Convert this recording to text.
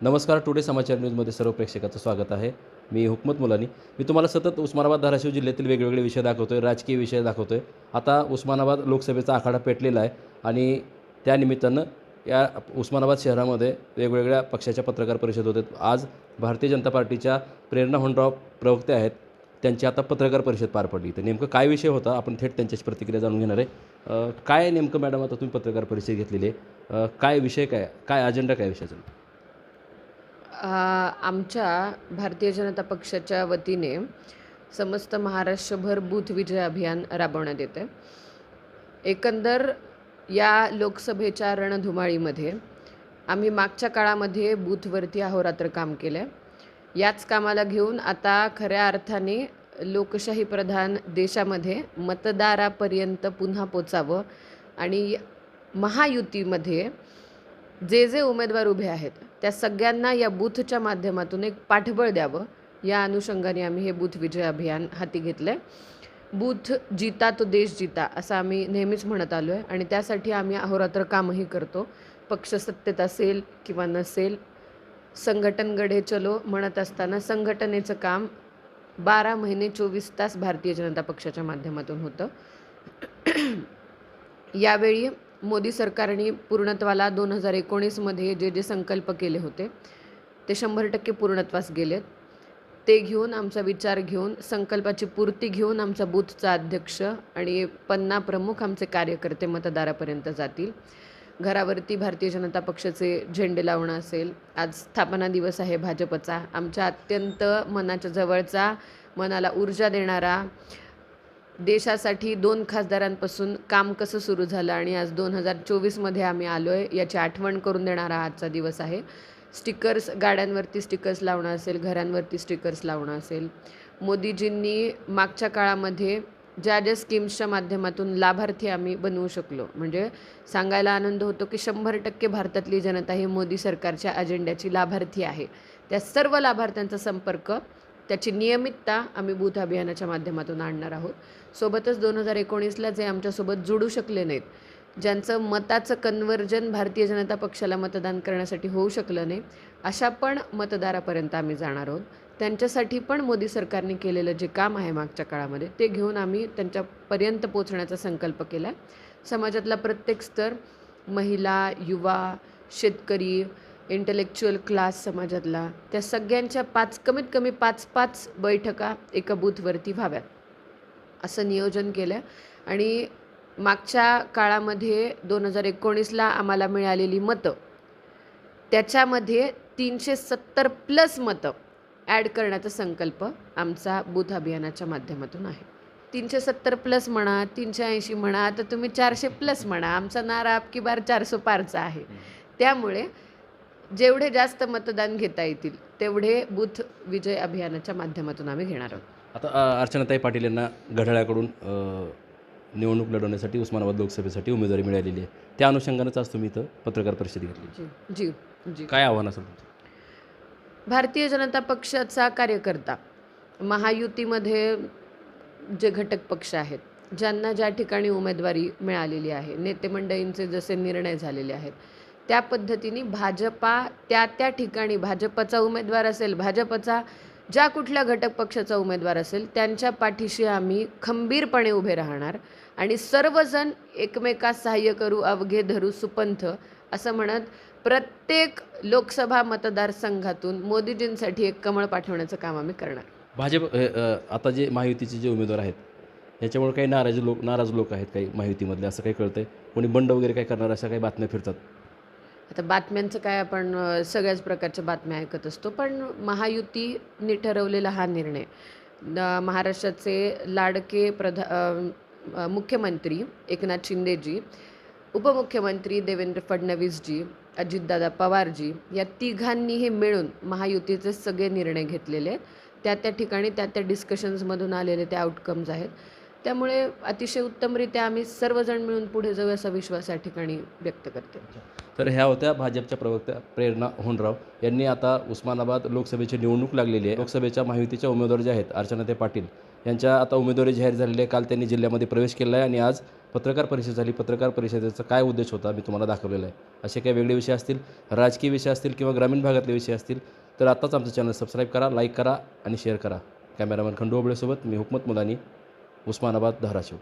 नमस्कार टुडे समाचार न्यूजमध्ये सर्व प्रेक्षकाचं स्वागत आहे. मी हुकमत मुलानी. मी तुम्हाला सतत उस्मानाबाद धाराशिव जिल्ह्यातील वेगवेगळे विषय दाखवतो आहे राजकीय विषय दाखवतो आहे आता उस्मानाबाद लोकसभेचा आखाडा पेटलेला आहे आणि त्यानिमित्तानं या उस्मानाबाद शहरामध्ये वेगवेगळ्या पक्षाच्या पत्रकार परिषद होत आहेत. आज भारतीय जनता पार्टीच्या प्रेरणा होंडराव प्रवक्ते आहेत. त्यांची आता पत्रकार परिषद पार पडली. तर नेमकं काय विषय होता? आपण थेट त्यांच्याची प्रतिक्रिया जाणून घेणार आहे. काय नेमकं मॅडम आता तुम्ही पत्रकार परिषद घेतलेली आहे? काय विषय काय? काय अजेंडा काय विषयाचा? आमच्या भारतीय जनता पक्षाच्या वतीने समस्त महाराष्ट्रभर बूथ विजय अभियान राबवण्यात येते. एकंदर या लोकसभेच्या रणधुमाळीमध्ये आम्ही मागच्या काळामध्ये बूथवरती अहोरात्र काम केलं. आहे याच कामाला घेऊन आता खऱ्या अर्थाने लोकशाही प्रधान देशामध्ये मतदारापर्यंत पुन्हा पोचावं आणि महायुतीमध्ये जे जे उमेदवार उभे आहेत त्या सगळ्यांना या बूथच्या माध्यमातून एक पाठबळ द्यावं. या अनुषंगाने आम्ही हे बूथ विजय अभियान हाती घेतलं आहे बूथ जिता तो देश जिता असं आम्ही नेहमीच म्हणत आलो आहे आणि त्यासाठी आम्ही अहोरात्र कामही करतो. पक्ष सत्तेत असेल किंवा नसेल संघटन गढे चलो म्हणत असताना संघटनेचं काम बारा महिने चोवीस तास भारतीय जनता पक्षाच्या माध्यमातून होतं. यावेळी मोदी सरकारने पूर्णत्वाला दोन हजार एकोणीसमध्ये जे जे संकल्प केले होते ते शंभर टक्के पूर्णत्वास गेलेत. ते घेऊन आमचा विचार घेऊन संकल्पाची पूर्ती घेऊन आमचा बूथचा अध्यक्ष आणि पन्ना प्रमुख आमचे कार्यकर्ते मतदारापर्यंत जातील. घरावरती भारतीय जनता पक्षाचे झेंडे लावणं असेल आज स्थापना दिवस आहे भाजपचा. आमच्या अत्यंत मनाच्या जवळचा मनाला ऊर्जा देणारा देशासाठी दोन खासदारांपासून काम कसं सुरू झालं आणि आज दोन हजार चोवीसमध्ये आम्ही आलो आहे याची आठवण करून देणारा आजचा दिवस आहे. स्टिकर्स गाड्यांवरती स्टिकर्स लावणं असेल घरांवरती स्टिकर्स लावणं असेल. मोदीजींनी मागच्या काळामध्ये ज्या ज्या स्कीम्सच्या माध्यमातून लाभार्थी आम्ही बनवू शकलो म्हणजे सांगायला आनंद होतो की शंभर टक्के भारतातली जनता ही मोदी सरकारच्या अजेंड्याची लाभार्थी आहे. त्या सर्व लाभार्थ्यांचा संपर्क त्याची नियमितता आम्ही बूथ अभियानाच्या माध्यमातून आणणार आहोत. सोबतच दोन हजार एकोणीसला जे आमच्यासोबत जुडू शकले नाहीत ज्यांचं मताचं कन्वर्जन भारतीय जनता पक्षाला मतदान करण्यासाठी होऊ शकलं नाही अशा पण मतदारापर्यंत आम्ही जाणार आहोत. त्यांच्यासाठी पण मोदी सरकारने केलेलं जे काम आहे मागच्या काळामध्ये ते घेऊन आम्ही त्यांच्यापर्यंत पोचण्याचा संकल्प केला आहे समाजातला प्रत्येक स्तर महिला युवा शेतकरी इंटलेक्च्युअल क्लास समाजातला त्या सगळ्यांच्या पाच कमीत कमी पाच पाच बैठका एका बूथवरती व्हाव्यात. असं नियोजन केलं आणि मागच्या काळामध्ये दोन हजार एकोणीसला आम्हाला मिळालेली मतं त्याच्यामध्ये तीनशे सत्तर प्लस मतं ॲड करण्याचा संकल्प आमचा बूथ अभियानाच्या माध्यमातून आहे. तीनशे सत्तर प्लस म्हणा तीनशे ऐंशी म्हणा तर तुम्ही चारशे प्लस म्हणा आमचा नारा अबकी बार चारशे पारचा आहे. त्यामुळे जेवढे जास्त मतदान घेता येतील तेवढे बूथ विजय अभियानाच्या माध्यमातून आम्ही घेणार आहोत. आता अर्चनाताई पाटील यांना घड्याळाकडून निवडणूक लढवण्यासाठी उस्मानाबाद लोकसभेसाठी उमेदवारी मिळालेली आहे. त्या अनुषंगानेच आज तुम्ही इथं पत्रकार परिषद घेतली. जी जी जी. काय आव्हान असेल? भारतीय जनता पक्षाचा कार्यकर्ता महायुतीमध्ये जे घटक पक्ष आहेत ज्यांना ज्या ठिकाणी उमेदवारी मिळालेली आहे नेते मंडळींचे जसे निर्णय झालेले आहेत त्या पद्धतीने भाजपा त्या त्या ठिकाणी भाजपचा उमेदवार असेल भाजपचा ज्या कुठल्या घटक पक्षाचा उमेदवार असेल त्यांच्या पाठीशी आम्ही खंबीरपणे उभे राहणार आणि सर्वजण एकमेकास सहाय्य करू अवघे धरू सुपंथ असं म्हणत प्रत्येक लोकसभा मतदारसंघातून मोदीजींसाठी एक कमळ पाठवण्याचं काम आम्ही करणार. भाजप आता जे महायुतीचे जे उमेदवार आहेत याच्यामुळे काही नाराज लोक नाराज लोक आहेत काही महायुतीमधले असं काही कळतंय? कोणी बंड वगैरे काय करणार अशा काही बातम्या फिरतात? आता बातम्यांचं काय आपण सगळ्याच प्रकारच्या बातम्या ऐकत असतो पण महायुतीने ठरवलेला हा निर्णय. महाराष्ट्राचे लाडके प्रधा मुख्यमंत्री एकनाथ शिंदेजी उपमुख्यमंत्री देवेंद्र फडणवीसजी अजितदादा पवारजी या तिघांनी हे मिळून महायुतीचे सगळे निर्णय घेतलेले. त्या त्या ठिकाणी त्या त्या डिस्कशन्समधून आलेले ते आउटकम्स आहेत. त्यामुळे अतिशय उत्तमरित्या आम्ही सर्वजण मिळून पुढे जाऊ असा विश्वास या ठिकाणी व्यक्त करते. तर ह्या होत्या भाजपच्या प्रवक्त्या प्रेरणा होनराव. यांनी आता उस्मानाबाद लोकसभेची निवडणूक लागलेली आहे. लोकसभेच्या महायुतीच्या उमेदवार ज्या आहेत अर्चनाते पाटील यांच्या आता उमेदवारी जाहीर झालेली आहे. काल त्यांनी जिल्ह्यामध्ये प्रवेश केला आहे आणि आज पत्रकार परिषद झाली. पत्रकार परिषदेचा काय उद्देश होता मी तुम्हाला दाखवलेला आहे. असे काही वेगळे विषय असतील राजकीय विषय असतील किंवा ग्रामीण भागातले विषय असतील तर आत्ताच आमचं चॅनल सबस्क्राईब करा लाईक करा आणि शेअर करा. कॅमेरामॅन खंडू ओबळेसोबत मी हुकमत मुलानी उस्मानाबाद धाराशिव.